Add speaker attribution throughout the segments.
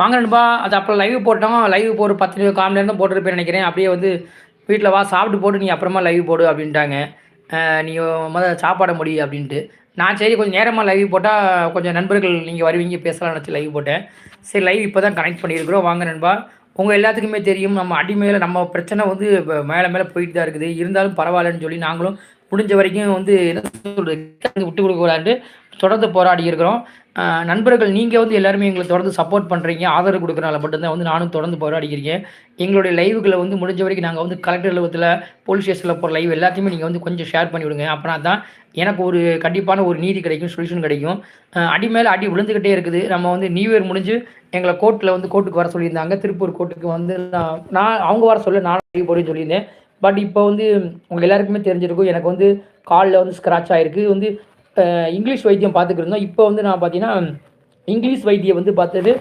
Speaker 1: வாங்க நண்பா அது அப்புறம் லைவ் போட்டோம்? லைவ் போட்டு பத்து கால் நேரம் தான் போட்டிருப்பேன் நினைக்கிறேன். அப்படியே வந்து வீட்டில் வா சாப்பிட்டு போட்டு நீ அப்புறமா லைவ் போடு அப்படின்ட்டாங்க. நீ முதல்ல சாப்பாட முடி அப்படின்ட்டு. நான் சரி கொஞ்சம் நேரமாக லைவ் போட்டால் கொஞ்சம் நண்பர்கள் நீங்கள் வருவீங்க பேசலாம் நினச்சி லைவ் போட்டேன். சரி லைவ் இப்போ தான் கனெக்ட் பண்ணியிருக்கிறோம். வாங்க நண்பா உங்கள் எல்லாத்துக்குமே தெரியும் நம்ம அடிமையில் நம்ம பிரச்சனை வந்து மேலே மேலே போயிட்டு தான் இருக்குது. இருந்தாலும் பரவாயில்லன்னு சொல்லி நாங்களும் முடிஞ்ச வரைக்கும் வந்து என்ன சொல்கிறது விட்டு கொடுக்கக்கூடாது தொடர்ந்து போராடி இருக்கிறோம். நண்பர்கள் நீங்கள் வந்து எல்லாருமே எங்களை தொடர்ந்து சப்போர்ட் பண்ணுறீங்க ஆதரவு கொடுக்குறனால மட்டும்தான் வந்து நானும் தொடர்ந்து போராடிக்கிறீங்க எங்களுடைய லைவுகளை வந்து முடிஞ்ச வரைக்கும் நாங்கள் வந்து கலெக்டர் அலுவலகத்தில் போலீஸ் ஸ்டேஷனில் போகிற லைவ் எல்லாத்தையுமே நீங்கள் வந்து கொஞ்சம் ஷேர் பண்ணி விடுங்க. அப்படின்னா தான் எனக்கு ஒரு கண்டிப்பான ஒரு நீதி கிடைக்கும் சொல்யூஷன் கிடைக்கும். அடி மேலே அடி விழுந்துக்கிட்டே இருக்குது. நம்ம வந்து நியூ இயர் முடிஞ்சு எங்களை கோர்ட்டில் வந்து கோர்ட்டுக்கு வர சொல்லியிருந்தாங்க. திருப்பூர் கோர்ட்டுக்கு வந்து நான் நான் அவங்க வர சொல்ல நான் லைவ் போடுன்னு சொல்லியிருந்தேன். பட் இப்போ வந்து உங்கள் எல்லாருக்குமே தெரிஞ்சிருக்கும் எனக்கு வந்து காலில் வந்து ஸ்க்ராட்ச் ஆகிருக்கு வந்து இங்கிலீஷ் வைத்தியம் பார்த்துக்கிட்டு இருந்தோம். இப்போ வந்து நான் பார்த்தீங்கன்னா இங்கிலீஷ் வைத்தியம் வந்து பார்த்தது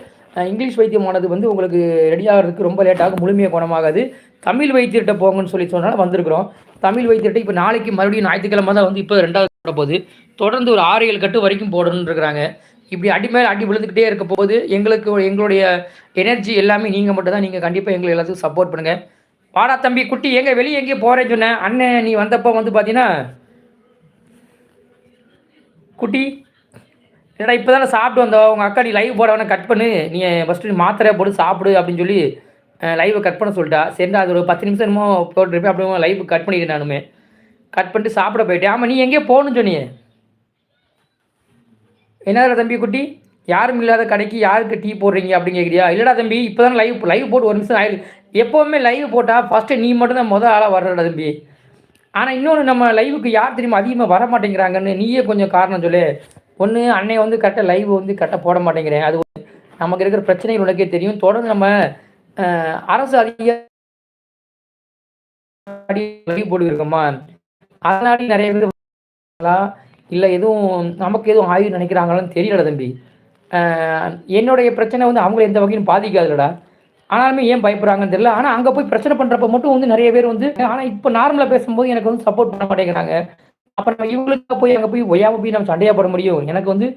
Speaker 1: இங்கிலீஷ் வைத்தியமானது வந்து உங்களுக்கு ரெடி ஆகிறதுக்கு ரொம்ப லேட்டாகும் முழுமையாக குணமாகாது. தமிழ் வைத்தியர்கிட்ட போங்கன்னு சொல்லி சொன்னால் வந்திருக்கிறோம். தமிழ் வைத்தியர்கிட்ட இப்போ நாளைக்கு மறுபடியும் ஞாயிற்றுக்கிழமை தான் வந்து இப்போ ரெண்டாவது போட போகுது. தொடர்ந்து ஒரு ஆறு ஏழு கட்டு வரைக்கும் போடணும்னு இருக்கிறாங்க. இப்படி அடி மேலே அடி விழுந்துக்கிட்டே இருக்க போது எங்களுக்கு எங்களுடைய எனர்ஜி எல்லாமே நீங்கள் மட்டும் தான் நீங்கள் கண்டிப்பாக எங்களை எல்லாத்துக்கும் சப்போர்ட் பண்ணுங்கள் வாடா தம்பி குட்டி எங்கே வெளியே எங்கேயும் போகிறேன்னு சொன்னேன். அண்ணன் நீ வந்தப்போ வந்து பார்த்தீங்கன்னா குட்டி. என்னடா இப்போ தானே சாப்பிட்டு வந்தோம். உங்கள் அக்கா நீ லைவ் போட வேணா கட் பண்ணு. நீ ஃபஸ்ட்டு நீ மாத்திரை போட்டு சாப்பிடு அப்படின்னு சொல்லி லைவை கட் பண்ண சொல்லிட்டா. சரிடா அது ஒரு பத்து நிமிஷம் என்னமோ போட்டுருப்பேன் அப்படியே லைவ் கட் பண்ணிட்டேன் நானுமே. கட் பண்ணிட்டு சாப்பிட போயிட்டேன். ஆமாம் நீ எங்கேயோ போகணும்னு சொன்னியே? என்னடா தம்பி குட்டி? யாரும் இல்லாத கடைக்கு யாருக்கு டீ போடுறீங்க அப்படின்னு கேட்குறியா இல்லைடா தம்பி இப்போ தான் லைவ் லைவ் போட்டு ஒரு நிமிஷம் ஆயிருக்கு எப்போவுமே லைவ் போட்டால் ஃபஸ்ட்டு நீ மட்டும் தான் முதல் ஆளாக வர்றடா தம்பி. ஆனால் இன்னொன்று நம்ம லைவுக்கு யார் தெரியுமா அதிகமாக வர மாட்டேங்கிறாங்கன்னு நீயே கொஞ்சம் காரணம் சொல்லு. ஒன்று அன்னை வந்து கரெக்டாக லைவ் வந்து கரெக்டாக போட மாட்டேங்கிறேன். அது நமக்கு இருக்கிற பிரச்சனைகள் உனக்கே தெரியும். தொடர்ந்து நம்ம அரசு அதிகாரி போட்டுருக்கோமா போட்டு அதனால நிறைய பேர் இல்லை எதுவும் நமக்கு எதுவும் ஆயுள் நினைக்கிறாங்களான்னு தெரியல தம்பி. என்னுடைய பிரச்சனை வந்து அவங்கள எந்த வகையிலும் பாதிக்காதுலடா. ஆனாலுமே ஏன் பயப்படுறாங்கன்னு தெரியல. ஆனால் அங்கே போய் பிரச்சனை பண்ணுறப்ப மட்டும் வந்து நிறைய பேர் வந்து ஆனால் இப்போ நார்மலாக பேசும்போது எனக்கு வந்து சப்போர்ட் பண்ண மாட்டேங்கிறாங்க. அப்போ நம்ம இவங்களுக்கு போய் அங்கே போய் ஒய்யாம போய் நம்ம சண்டையாக போட முடியும்? எனக்கு வந்து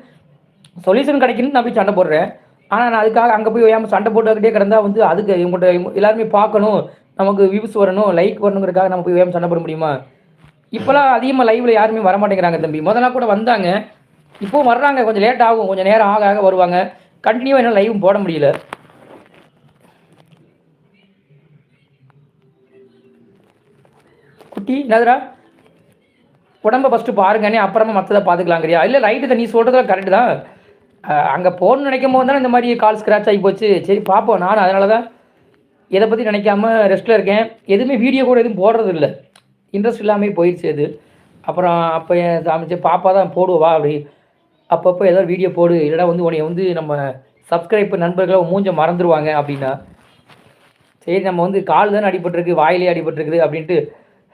Speaker 1: சொல்யூஷன் கிடைக்கணும்னு நான் போய் சண்டை போடுறேன். ஆனால் நான் அதுக்காக அங்கே போய் ஒய்யாம சண்டை போட்டுக்கிட்டே கிடந்தா வந்து அதுக்கு இவங்கள்ட்ட எல்லாருமே பார்க்கணும். நமக்கு வியூஸ் வரணும் லைக் வரணுங்கிறதுக்காக நம்ம போய் ஒய்யாம சண்டை போட முடியுமா? இப்போலாம் அதிகமாக லைவ்ல யாருமே வர மாட்டேங்கிறாங்க தம்பி. முதல்ல கூட வந்தாங்க. இப்போ வர்றாங்க. கொஞ்சம் லேட் ஆகும். கொஞ்சம் நேரம் ஆக ஆக வருவாங்க. கண்டினியூவாக என்ன லைவும் போட முடியல. குட்டி என்னதுரா உடம்ப ஃபஸ்ட்டு பாருங்கன்னே அப்புறமா மற்றதை பார்த்துக்கலாங்கிறியா இல்லை ரைட்டு தான் நீ சொல்கிறதுல கரெக்டு தான். அங்கே போகணும்னு நினைக்கும் போது தானே இந்த மாதிரி கால் ஸ்க்ராச் ஆகி போச்சு. சரி பார்ப்போம் நான் அதனால தான் எதை பற்றி நினைக்காம ரெஸ்ட்டில் இருக்கேன். எதுவுமே வீடியோ கூட எதுவும் போடுறது இல்லை. இன்ட்ரெஸ்ட் இல்லாமல் போயிடுச்சு அது அப்புறம் அப்போ என் சாமிச்சு பாப்பா தான் போடுவா அப்படி. அப்பப்போ ஏதோ வீடியோ போடு. இல்லைனா வந்து உனைய வந்து நம்ம சப்ஸ்கிரைப் நண்பர்களை மூஞ்ச மறந்துடுவாங்க அப்படின்னா. சரி நம்ம வந்து கால் தானே அடிபட்டுருக்கு வாயிலே அடிபட்டுருக்குது அப்படின்ட்டு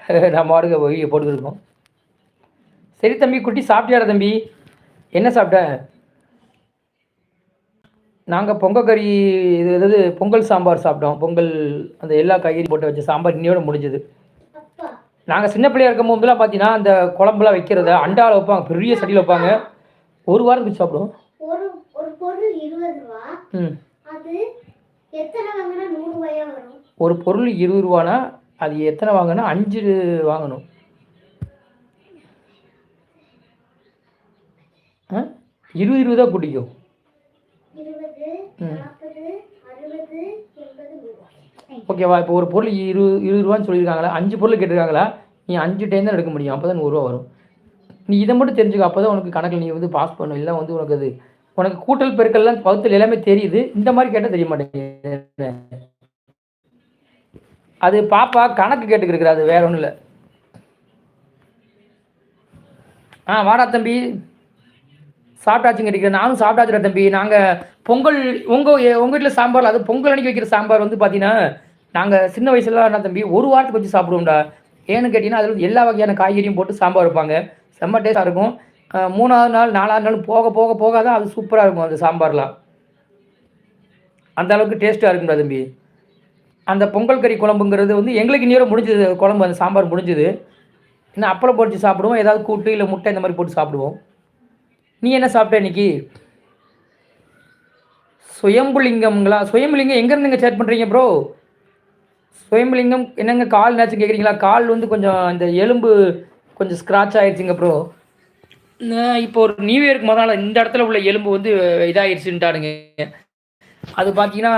Speaker 1: நம்ம வாடகை வீடியோ போட்டுருக்கோம் சரி தம்பி குட்டி சாப்பிட்டியாடா தம்பி? என்ன சாப்பிட்ட? நாங்கள் பொங்கல் கறி இது அதாவது பொங்கல் சாம்பார் சாப்பிட்டோம். பொங்கல் அந்த எல்லா காய்கறி போட்டு வச்ச சாம்பார் இன்னையோட முடிஞ்சது. நாங்கள் சின்ன பிள்ளையா இருக்கும் போதெல்லாம் பார்த்தீங்கன்னா அந்த குழம்புலாம் வைக்கிறத அண்டாவில் வைப்பாங்க பெரிய சட்டியில் வைப்பாங்க. ஒரு வாரத்துக்கு சாப்பிடுவோம்.
Speaker 2: ஒரு ஒரு பொருள் இருபது ரூபா.
Speaker 1: ம்.
Speaker 2: அது எத்தனை வாங்கினா நூறு ரூபாயா வரும்?
Speaker 1: ஒரு பொருள் இருபது ரூபானா அது எத்தனை வாங்கினா அஞ்சு வாங்கணும். இருபது இருபது தான் பிடிக்கும் ஓகேவா இப்போ ஒரு பொருள் இருபது இருபது ரூபான்னு சொல்லியிருக்காங்களா? அஞ்சு பொருள் கேட்டிருக்காங்களா? நீ அஞ்சு டைம் தான் எடுக்க முடியும். அப்போ தான் நூறுரூவா வரும். நீ இதை மட்டும் தெரிஞ்சுக்க. அப்போ தான் உனக்கு கணக்கில் நீ வந்து பாஸ் பண்ணும் இல்லை வந்து உனக்கு அது உனக்கு கூட்டல் பெருக்கல்லாம் பகுத்தல் எல்லாமே தெரியுது. இந்த மாதிரி கேட்டால் தெரிய மாட்டேங்குது. அது பாப்பா கணக்கு கேட்டுக்கிருக்குது அது வேற ஒன்றும் இல்லை ஆ வாடா தம்பி. சாப்பிட்டாச்சுங்க இருக்கிறேன் நானும் சாப்பிட்டாச்சுடா தம்பி. நாங்கள் பொங்கல் உங்கள் உங்கள் வீட்டில் சாம்பார் அது பொங்கல் அன்னைக்கு வைக்கிற சாம்பார் வந்து பார்த்தீங்கன்னா நாங்கள் சின்ன வயசுல என்ன தம்பி ஒரு வாரத்துக்கு வச்சு சாப்பிடுவோம்டா. ஏன்னு கேட்டிங்கன்னா அதில் வந்து எல்லா வகையான காய்கறியும் போட்டு சாம்பார் வைப்பாங்க. செம்ம டேஸ்ட்டாக இருக்கும். மூணாவது நாள் நாலாவது நாள் போக போக போக தான் அது சூப்பராக இருக்கும் அந்த சாம்பார்லாம். அந்த அளவுக்கு டேஸ்ட்டாக இருக்கும்டா தம்பி. அந்த பொங்கல் கறி குழம்புங்கிறது வந்து எங்களுக்கு இன்னொரு முடிஞ்சது. குழம்பு அந்த சாம்பார் முடிஞ்சது. இன்னும் அப்பளம் பொறிச்சு சாப்பிடுவோம். ஏதாவது கூட்டு இல்லை முட்டை இந்த மாதிரி போட்டு சாப்பிடுவோம். நீ என்ன சாப்பிட்ட இன்னைக்கு? சுயம்புலிங்கம்ங்களா? சுயம்புலிங்கம் எங்கேருந்துங்க சேட் பண்ணுறீங்க ப்ரோ சுயம்புலிங்கம் என்னங்க கால் நேச்சும் கேட்குறீங்களா கால் வந்து கொஞ்சம் இந்த எலும்பு கொஞ்சம் ஸ்க்ராட்ச் ஆயிடுச்சுங்க ப்ரோ இப்போ ஒரு நியூ இயருக்கு முதல்ல இந்த இடத்துல உள்ள எலும்பு வந்து இதாகிடுச்சுட்டானுங்க அது பார்த்தீங்கன்னா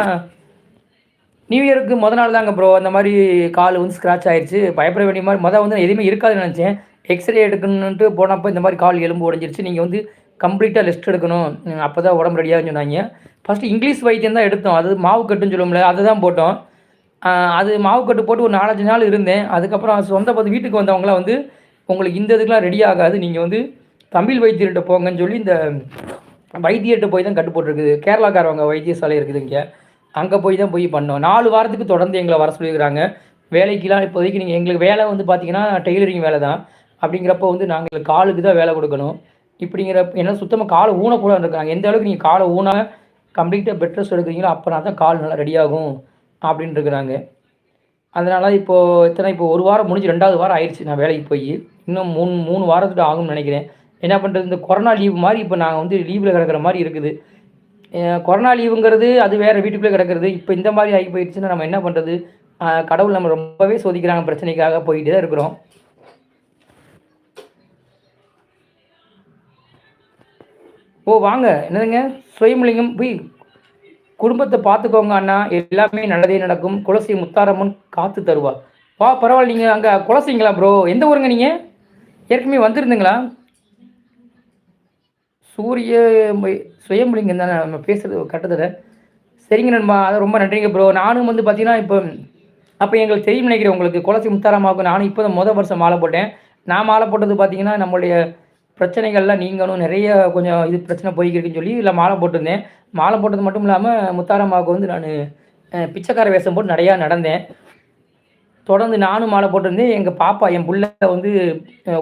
Speaker 1: நியூ இயருக்கு முத நாள் தாங்க ப்ரோ அந்த மாதிரி கால் வந்து ஸ்க்ராட்ச் ஆயிடுச்சு பயப்பட வேண்டிய மாதிரி மொதல் வந்து எதுவுமே இருக்காதுன்னு நினச்சேன். எக்ஸ்ரே எடுக்கணுன்ட்டு போனப்போ இந்த மாதிரி கால் எலும்பு உடஞ்சிருச்சு. நீங்கள் வந்து கம்ப்ளீட்டாக ரெஸ்ட் எடுக்கணும். அப்போ தான் உடம்பு ரெடியாகன்னு சொன்னாங்க. ஃபஸ்ட்டு இங்கிலீஷ் வைத்தியம் தான் எடுத்தோம். அது மாவு கட்டுன்னு சொல்லுவோம்ல அதை தான் போட்டோம் அது மாவு கட்டு போட்டு ஒரு நாலஞ்சு நாள் இருந்தேன். அதுக்கப்புறம் சொந்த பத்து வீட்டுக்கு வந்தவங்களாம் வந்து உங்களுக்கு இந்த இதுக்கெலாம் ரெடி ஆகாது. நீங்கள் வந்து தமிழ் வைத்தியர்கிட்ட போங்கன்னு சொல்லி இந்த வைத்தியர்கிட்ட போய் தான் கட்டு போட்டுருக்குது கேரளாக்காரவங்க வைத்தியசாலை இருக்குது இங்கே. அங்கே போய் தான் போய் பண்ணோம். நாலு வாரத்துக்கு தொடர்ந்து எங்களை வர சொல்லியிருக்கிறாங்க. வேலைக்கெலாம் இப்போதைக்கு நீங்கள் எங்களுக்கு வேலை வந்து பார்த்தீங்கன்னா டெய்லரிங் வேலை தான். அப்படிங்கிறப்போ வந்து நாங்கள் காலுக்கு தான் வேலை கொடுக்கணும். இப்படிங்கிற என்ன சுத்தமாக காலை ஊனக்கூடாது இருக்காங்க. எந்த அளவுக்கு நீங்கள் காலை ஊன கம்ப்ளீட்டாக பெட் ரெஸ்ட் எடுக்கிறீங்களோ அப்போனா தான் கால் நல்லா ரெடியாகும் அப்படின்னு இருக்கிறாங்க. அதனால் இப்போது இத்தனை இப்போ ஒரு வாரம் முடிஞ்சு ரெண்டாவது வாரம் ஆயிடுச்சு நான் வேலைக்கு போய். இன்னும் மூணு மூணு வாரத்துக்கு ஆகும்னு நினைக்கிறேன். என்ன பண்ணுறது இந்த கொரோனா லீவு மாதிரி இப்போ நாங்கள் வந்து லீவில் கிடக்கிற மாதிரி இருக்குது. கொரோனா லீவுங்கிறது அது வேறு வீட்டுக்குள்ளே கிடக்கிறது. இப்போ இந்த மாதிரி ஆகி போயிடுச்சுன்னா நம்ம என்ன பண்ணுறது கடவுள் நம்ம ரொம்பவே சோதிக்கிறாங்க பிரச்சனைக்காக போயிட்டு தான் இருக்கிறோம். ஓ வாங்க. என்னதுங்க? சுயமலிங்கம் போய் குடும்பத்தை பார்த்துக்கோங்க அண்ணா. எல்லாமே நல்லதே நடக்கும். குலசி முத்தாரம்மன் காத்து தருவா. வா பரவாயில்ல. நீங்கள் அங்கே குலசிங்களா ப்ரோ எந்த ஊருங்க நீங்கள் ஏற்கனவே வந்திருந்தீங்களா? சூரிய சுயம்பலிங்கம் தானே நம்ம பேசுகிறது கட்டத்தில் சரிங்க நண்பா அதை ரொம்ப நன்றிங்க ப்ரோ நானும் வந்து பார்த்தீங்கன்னா இப்போ அப்போ எங்களுக்கு தெரியும் நினைக்கிறேன் உங்களுக்கு. குலசி முத்தாரம்மாவுக்கு நானும் இப்போ தான் மொதல் வருஷம் மாலை போட்டேன். நான் மாலை போட்டது பார்த்தீங்கன்னா நம்மளுடைய பிரச்சனைகள்லாம் நீங்களும் நிறைய கொஞ்சம் இது பிரச்சனை போய்க்கிருக்குன்னு சொல்லி இல்லை மாலை போட்டிருந்தேன். மாலை போட்டது மட்டும் இல்லாமல் முத்தாரம்மாவுக்கு வந்து நான் பிச்சைக்கார வேஷம் போட்டு நிறையா நடந்தேன். தொடர்ந்து நானும் மாலை போட்டிருந்தேன். எங்கள் பாப்பா என் புள்ள வந்து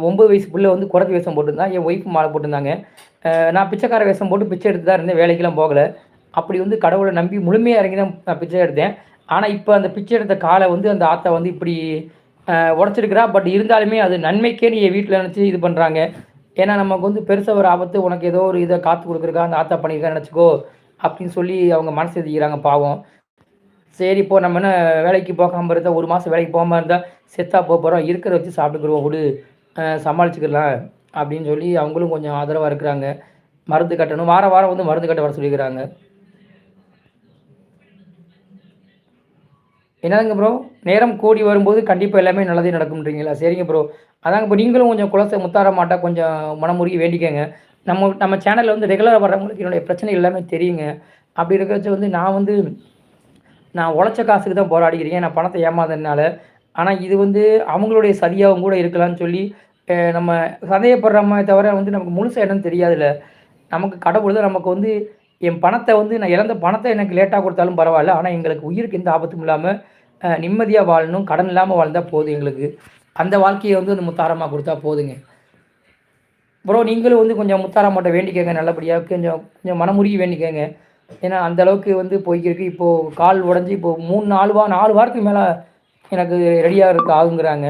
Speaker 1: ஒம்பது வயசு புள்ள வந்து குறைச்சி வேஷம் போட்டிருந்தான் என் ஒய்ஃப் மாலை போட்டிருந்தாங்க. நான் பிச்சைக்கார வேஷம் போட்டு பிச்சை எடுத்து தான் இருந்தேன். வேலைக்கெல்லாம் போகலை. அப்படி வந்து கடவுளை நம்பி முழுமையாக இறங்கி தான் நான் பிச்சை எடுத்தேன். ஆனால் இப்போ அந்த பிச்சை எடுத்த காலை வந்து அந்த ஆத்தா வந்து இப்படி உடச்சிருக்கிறா. பட் இருந்தாலுமே அது நன்மைக்கே நீ வீட்டில் நினச்சி இது பண்ணுறாங்க ஏன்னா நமக்கு வந்து பெருசாக ஒரு ஆபத்து உனக்கு ஏதோ ஒரு இதை காத்து கொடுக்குறக்கா அந்த ஆத்தா பண்ணியிருக்கா நினச்சிக்கோ அப்படின்னு சொல்லி அவங்க மனசு எழுதிக்கிறாங்க பாவம். சரி இப்போ நம்ம என்ன வேலைக்கு போகாமல் இருந்தால் ஒரு மாதம் வேலைக்கு போகாமல் இருந்தால் செத்தா போக போகிறோம் இருக்கிறத வச்சு சாப்பிட்டுக்குருவோம் விடு சமாளிச்சுக்கலாம் அப்படின்னு சொல்லி அவங்களும் கொஞ்சம் ஆதரவாக இருக்கிறாங்க. மருந்து கட்டணும். வார வாரம் வந்து மருந்து கட்ட வர சொல்லியிருக்கிறாங்க. என்னதுங்க ப்ரோ நேரம் கூடி வரும்போது கண்டிப்பாக எல்லாமே நல்லதே நடக்கும்ன்றீங்களா? சரிங்க ப்ரோ அதாங்க இப்போ நீங்களும் கொஞ்சம் குலசை முத்தார மாட்டா கொஞ்சம் மனமுருகி வேண்டிக்கங்க. நம்ம நம்ம சேனலில் வந்து ரெகுலராக வர்றவங்களுக்கு என்னுடைய பிரச்சனை எல்லாமே தெரியுங்க. அப்படி இருக்கிறச்ச வந்து நான் வந்து நான் உழைச்ச காசுக்கு தான் போராடிக்கிறேன் நான் பணத்தை ஏமாந்ததுனால. ஆனால் இது வந்து அவங்களுடைய சதியாகவும் கூட இருக்கலாம்னு சொல்லி நம்ம சந்தேகப்படுறோமே தவிர வந்து நமக்கு முழுசாக என்னன்னு தெரியாதுல்ல. நமக்கு கடவுள் தான் நமக்கு வந்து என் பணத்தை வந்து நான் இழந்த பணத்தை எனக்கு லேட்டாக கொடுத்தாலும் பரவாயில்ல. ஆனால் எங்களுக்கு உயிருக்கு எந்த ஆபத்தும் இல்லாமல் நிம்மதியாக வாழணும் கடன் இல்லாமல் வாழ்ந்தால் போதும் எங்களுக்கு. அந்த வாழ்க்கையை வந்து அந்த முத்தாரமாக கொடுத்தா போதுங்க. ப்ரோ நீங்களும் வந்து கொஞ்சம் முத்தாரமாட்ட வேண்டிக்கங்க நல்லபடியாக கொஞ்சம் கொஞ்சம் மனமுருகி வேண்டிக்கங்க. ஏன்னா அந்த அளவுக்கு வந்து போய்க்கிருக்கு. இப்போது கால் உடஞ்சி இப்போது மூணு நாலு வா நாலு வாரத்துக்கு மேலே எனக்கு ரெடியாக இருக்கு ஆகுங்கிறாங்க.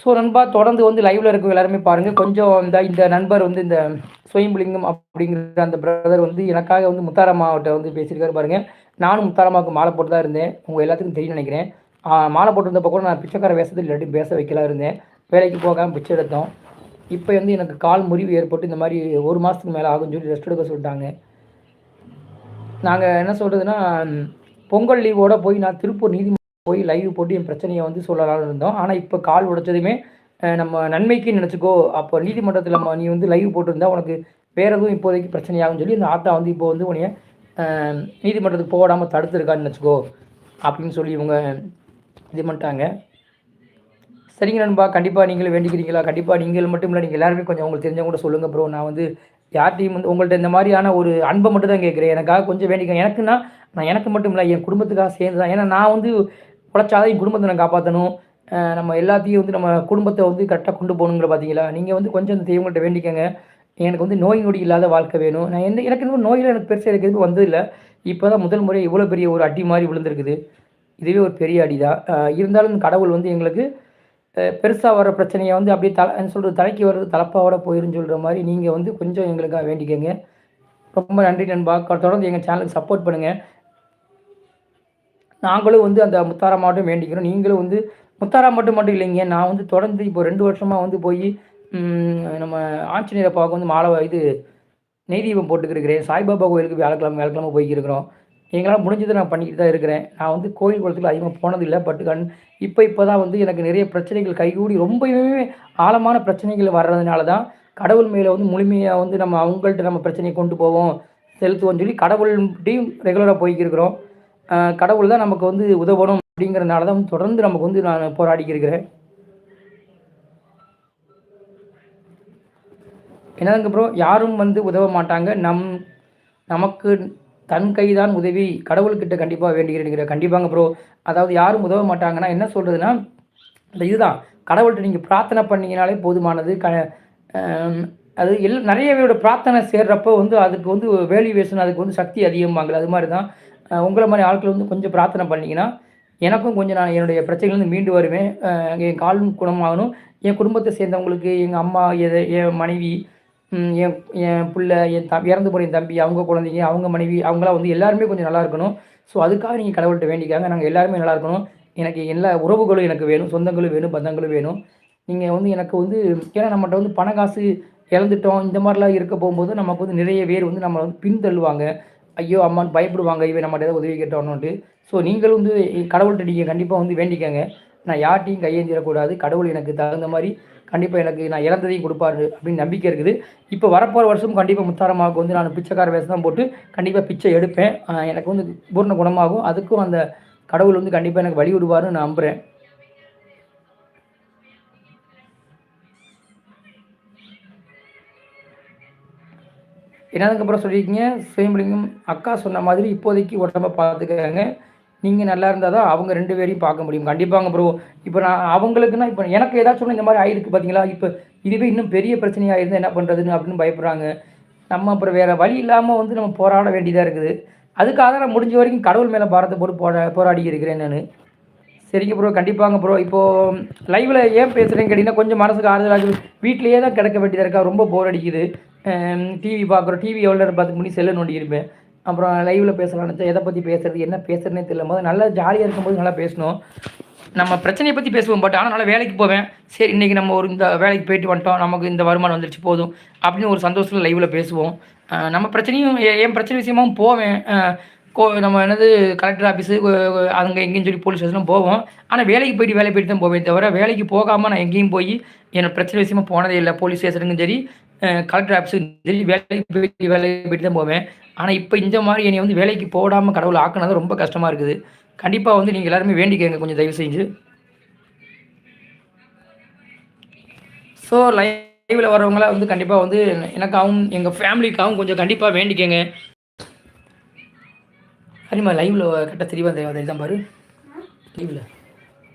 Speaker 1: ஸோ நண்பா தொடர்ந்து வந்து லைவ்ல இருக்க எல்லாருமே பாருங்கள் கொஞ்சம் இந்த இந்த நண்பர் வந்து இந்த சுயம்புலிங்கம் அப்படிங்கிற அந்த பிரதர் வந்து எனக்காக வந்து முத்தாரம்மாவட்ட வந்து பேசியிருக்காரு பாருங்க. நானும் முத்தாரம்மாவுக்கு மாலை போட்டு தான் இருந்தேன். உங்கள் எல்லாத்துக்கும் தெரியும் நினைக்கிறேன். மாலை போட்டிருந்தப்போ கூட நான் பிச்சைக்கார வேஷத்தில் இல்லாட்டி பேச வைக்கலாம் இருந்தேன். வேலைக்கு போகாமல் பிச்சை எடுத்தோம். இப்போ வந்து எனக்கு கால் முறிவு ஏற்பட்டு இந்த மாதிரி ஒரு மாதத்துக்கு மேலே ஆகும்னு சொல்லி ரெஸ்ட் எடுக்க சொல்லிட்டாங்க. நாங்கள் என்ன சொல்கிறதுன்னா பொங்கல் லீவோட போய் நான் திருப்பூர் நீதிமன்றம் போய் லைவ் போட்டு என் பிரச்சனையை வந்து சொல்லலாம்னு இருந்தோம். ஆனால் இப்போ கால் உடைச்சதுமே நம்ம நன்மைக்கு நினச்சிக்கோ அப்போ நீதிமன்றத்தில் நம்ம நீ வந்து லைவ் போட்டிருந்தா உனக்கு வேறு எதுவும் இப்போதைக்கு பிரச்சனையாகும்னு சொல்லி இந்த ஆத்தா வந்து இப்போ வந்து உனைய நீதிமன்றத்துக்கு போடாமல் தடுத்துருக்கான்னு நினச்சிக்கோ அப்படின்னு சொல்லி இவங்க இது பண்ணிட்டாங்க. சரிங்க நண்பா கண்டிப்பாக நீங்களும் வேண்டிக்கிறீங்களா? கண்டிப்பாக நீங்கள் மட்டும் இல்லை நீங்கள் எல்லாருமே கொஞ்சம் உங்களுக்கு தெரிஞ்சவங்க கூட சொல்லுங்கள் ப்ரோ நான் வந்து யார்ட்டையும் வந்து உங்கள்கிட்ட இந்த மாதிரியான ஒரு அன்பை மட்டும் தான் கேட்குறேன். எனக்காக கொஞ்சம் வேண்டிக்க எனக்குன்னா நான் எனக்கு மட்டும் இல்லை என் குடும்பத்துக்காக சேர்ந்து தான். ஏன்னா நான் வந்து உழைச்சாதான் என் குடும்பத்தை நான் காப்பாற்றணும் நம்ம எல்லாத்தையும் வந்து நம்ம குடும்பத்தை வந்து கரெக்டாக கொண்டு போகணுங்கிற பார்த்தீங்களா நீங்கள் வந்து கொஞ்சம் அந்த தெய்வங்கள்ட்ட வேண்டிக்கங்க. எனக்கு வந்து நோய் நொடி இல்லாத வாழ்க்கை வேணும். நான் எந்த எனக்கு இன்னும் நோயில் எனக்கு பெருசாக எனக்கு எதுவும் வந்ததில்லை. இப்போ தான் முதல் முறை இவ்வளோ பெரிய ஒரு அடி மாதிரி விழுந்திருக்குது. இதுவே ஒரு பெரிய அடி தான் இருந்தாலும் கடவுள் வந்து எங்களுக்கு பெருசாக வர பிரச்சனையை வந்து அப்படியே தலை சொல்கிறது தலைக்கு வர்றது தலப்பாவோட போயிருன்னு சொல்கிற மாதிரி நீங்கள் வந்து கொஞ்சம் எங்களுக்காக வேண்டிக்கோங்க. ரொம்ப நன்றி நண்பா. தொடர்ந்து எங்கள் சேனலுக்கு சப்போர்ட் பண்ணுங்கள் நாங்களும் வந்து அந்த முத்தாரா மாவட்டம் வேண்டிக்கிறோம். நீங்களும் வந்து முத்தாரா மட்டும் மட்டும் இல்லைங்க. நான் வந்து தொடர்ந்து இப்போ ரெண்டு வருஷமாக வந்து போய் நம்ம ஆஞ்சநேயரை பார்க்க வந்து மாலை இது நெய்தீபம் போட்டுக்கிருக்கிறேன் சாய்பாபா கோயிலுக்கு வியாழக்கிழமை வியாழக்கிழமை போய்க்கிருக்கிறோம். எங்களால் முடிஞ்சதை நான் பண்ணிக்கிட்டு தான் இருக்கிறேன். நான் வந்து கோயில் குளத்தில் அதிகமாக போனதில்லை. பட் கண் இப்போ இப்போ தான் வந்து எனக்கு நிறைய பிரச்சனைகள் கைகூடி ரொம்பவே ஆழமான பிரச்சனைகள் வர்றதுனால தான் கடவுள் மேலே வந்து முழுமையாக வந்து நம்ம அவங்கள்ட்ட நம்ம பிரச்சனையை கொண்டு போவோம் செலுத்துவோம்னு சொல்லி கடவுள்கிட்டையும் ரெகுலராக போய்க்கிருக்கிறோம் கடவுள் தான் நமக்கு வந்து உதவணும் அப்படிங்கிறதுனால தான் தொடர்ந்து நமக்கு வந்து நான் போராடிக்கிருக்கிறேன் என்னதுங்க ப்ரோ யாரும் வந்து உதவ மாட்டாங்க. நம் நமக்கு தன் கைதான் உதவி கடவுள்கிட்ட கண்டிப்பாக வேண்டிக்கிறேன் கண்டிப்பாங்க ப்ரோ அதாவது யாரும் உதவ மாட்டாங்கன்னா என்ன சொல்கிறதுனா இந்த இதுதான். கடவுள்கிட்ட நீங்கள் பிரார்த்தனை பண்ணீங்கனாலே போதுமானது. க அது எல் நிறைய பேரோட பிரார்த்தனை சேர்றப்போ வந்து அதுக்கு வந்து வேல்யூவேஷன் அதுக்கு வந்து சக்தி அதிகமாகல அது மாதிரி தான் உங்களை மாதிரி ஆட்கள் வந்து கொஞ்சம் பிரார்த்தனை பண்ணிங்கன்னா எனக்கும் கொஞ்சம் நான் என்னுடைய பிரச்சனைகள்லேருந்து மீண்டு வருவேன். என் காலும் குணமாகணும். என் குடும்பத்தை சேர்ந்தவங்களுக்கு எங்கள் அம்மா எதை என் மனைவி என் என் பிள்ளை என் த இறந்து போன என் தம்பி அவங்க குழந்தைங்க அவங்க மனைவி அவங்களாம் வந்து எல்லாருமே கொஞ்சம் நல்லா இருக்கணும். ஸோ அதுக்காக நீங்கள் கடவுள்கிட்ட வேண்டிக்காங்க. நாங்கள் எல்லாருமே நல்லா இருக்கணும். எனக்கு எல்லா உறவுகளும் எனக்கு வேணும். சொந்தங்களும் வேணும். பந்தங்களும் வேணும். நீங்கள் வந்து எனக்கு வந்து ஏன்னா நம்மகிட்ட வந்து பண காசு இழந்துட்டோம். இந்த மாதிரிலாம் இருக்க போகும்போது நமக்கு வந்து நிறைய பேர் வந்து நம்மளை வந்து பின்தள்ளுவாங்க. ஐயோ அம்மான்னு பயப்படுவாங்க. இவன் நம்மகிட்ட ஏதாவது உதவி கேட்டோன்னுட்டு. ஸோ நீங்களும் வந்து கடவுள்கிட்ட நீங்கள் கண்டிப்பாக வந்து வேண்டிக்கங்க. நான் யார்ட்டையும் கையேந்திரக்கூடாது. கடவுள் எனக்கு தகுந்த மாதிரி கண்டிப்பாக எனக்கு நான் இறந்ததையும் கொடுப்பாரு அப்படின்னு நம்பிக்கை இருக்குது. இப்போ வரப்போகிற வருஷம் கண்டிப்பாக முத்தாரமாவுக்கு வந்து நான் பிச்சைக்கார வேஷம் தான் போட்டு கண்டிப்பாக பிச்சை எடுப்பேன். எனக்கு வந்து பூர்ண குணமாகும். அதுக்கும் அந்த கடவுள் வந்து கண்டிப்பாக எனக்கு வழி விடுவார்னு நான் நம்புகிறேன் என்னதுக்கப்புறம் சொல்லியிருக்கீங்க? சுயம்பலிங்கம் அக்கா சொன்ன மாதிரி இப்போதைக்கு உடம்ப பார்த்துக்கங்க நீங்கள் நல்லா இருந்தால் தான் அவங்க ரெண்டு பேரையும் பார்க்க முடியும். கண்டிப்பாங்க ப்ரோ இப்போ நான் அவங்களுக்குன்னா இப்போ எனக்கு ஏதாச்சும் இந்த மாதிரி ஆயிருக்கு பார்த்தீங்களா இப்போ இதுவே இன்னும் பெரிய பிரச்சனையாக இருந்தால் என்ன பண்ணுறதுன்னு அப்படின்னு பயப்படுறாங்க. நம்ம அப்புறம் வேறு வழி இல்லாமல் வந்து நம்ம போராட வேண்டியதாக இருக்குது. அதுக்காக நான் முடிஞ்ச வரைக்கும் கடவுள் மேலே பாரத்தை போட்டு போரா போராடி இருக்கிறேன் நான். சரிங்க ப்ரோ கண்டிப்பாங்க ப்ரோ இப்போது லைவில் ஏன் பேசுகிறேன்னு கேட்டிங்கன்னா கொஞ்சம் மனசுக்கு ஆறுதலாக வீட்லேயே தான் கிடக்க வேண்டியதாக இருக்கா? ரொம்ப போர் அடிக்குது. டிவி பார்க்குறோம். டிவி எவ்வளோ நேரம் பார்த்துக்கு முன்னாடி செல்லு நோண்டி இருப்பேன். அப்புறம் லைவில் பேசலாம்னு எதை பற்றி பேசுறது என்ன பேசுறதுனே தெரியல. போது நல்லா ஜாலியாக இருக்கும்போது நல்லா பேசணும். நம்ம பிரச்சனையை பற்றி பேசுவோம் பட் ஆனால் நல்லா வேலைக்கு போவேன். சரி இன்றைக்கி நம்ம ஒரு இந்த வேலைக்கு போயிட்டு வந்துட்டோம் நமக்கு இந்த வருமானம் வந்துருச்சு போதும் அப்படின்னு ஒரு சந்தோஷத்தில் லைவில் பேசுவோம். நம்ம பிரச்சனையும் என் பிரச்சனை விஷயமாவும் போவேன். கோ நம்ம என்னது கலெக்டர் ஆஃபீஸு அங்கே எங்கேயும் சொல்லி போலீஸ் ஸ்டேஷனும் போவோம். ஆனால் வேலைக்கு போயிட்டு வேலை போயிட்டு தான் போவேன் தவிர வேலைக்கு போகாமல் நான் எங்கேயும் போய் என்னோட பிரச்சனை விஷயமா போனதே இல்லை. போலீஸ் ஸ்டேஷனுக்கும் சரி கலெக்டர் ஆஃபீஸுக்கும் சரி வேலைக்கு போயிட்டு வேலைக்கு போயிட்டு தான் போவேன். ஆனால் இப்போ இந்த மாதிரி என்னை வந்து வேலைக்கு போடாமல் கடவுள் ஆக்கினது ரொம்ப கஷ்டமாக இருக்குது. கண்டிப்பாக வந்து நீங்கள் எல்லாருமே வேண்டிக்கங்க கொஞ்சம் தயவு செஞ்சு. ஸோ லைவில் வரவங்களாம் வந்து கண்டிப்பாக வந்து எனக்காகவும் எங்கள் ஃபேமிலிக்காகவும் கொஞ்சம் கண்டிப்பாக வேண்டிக்கங்க. சரிம்மா லைவில் கரெக்டாக தெரியவா தான் பாரு. லைவில்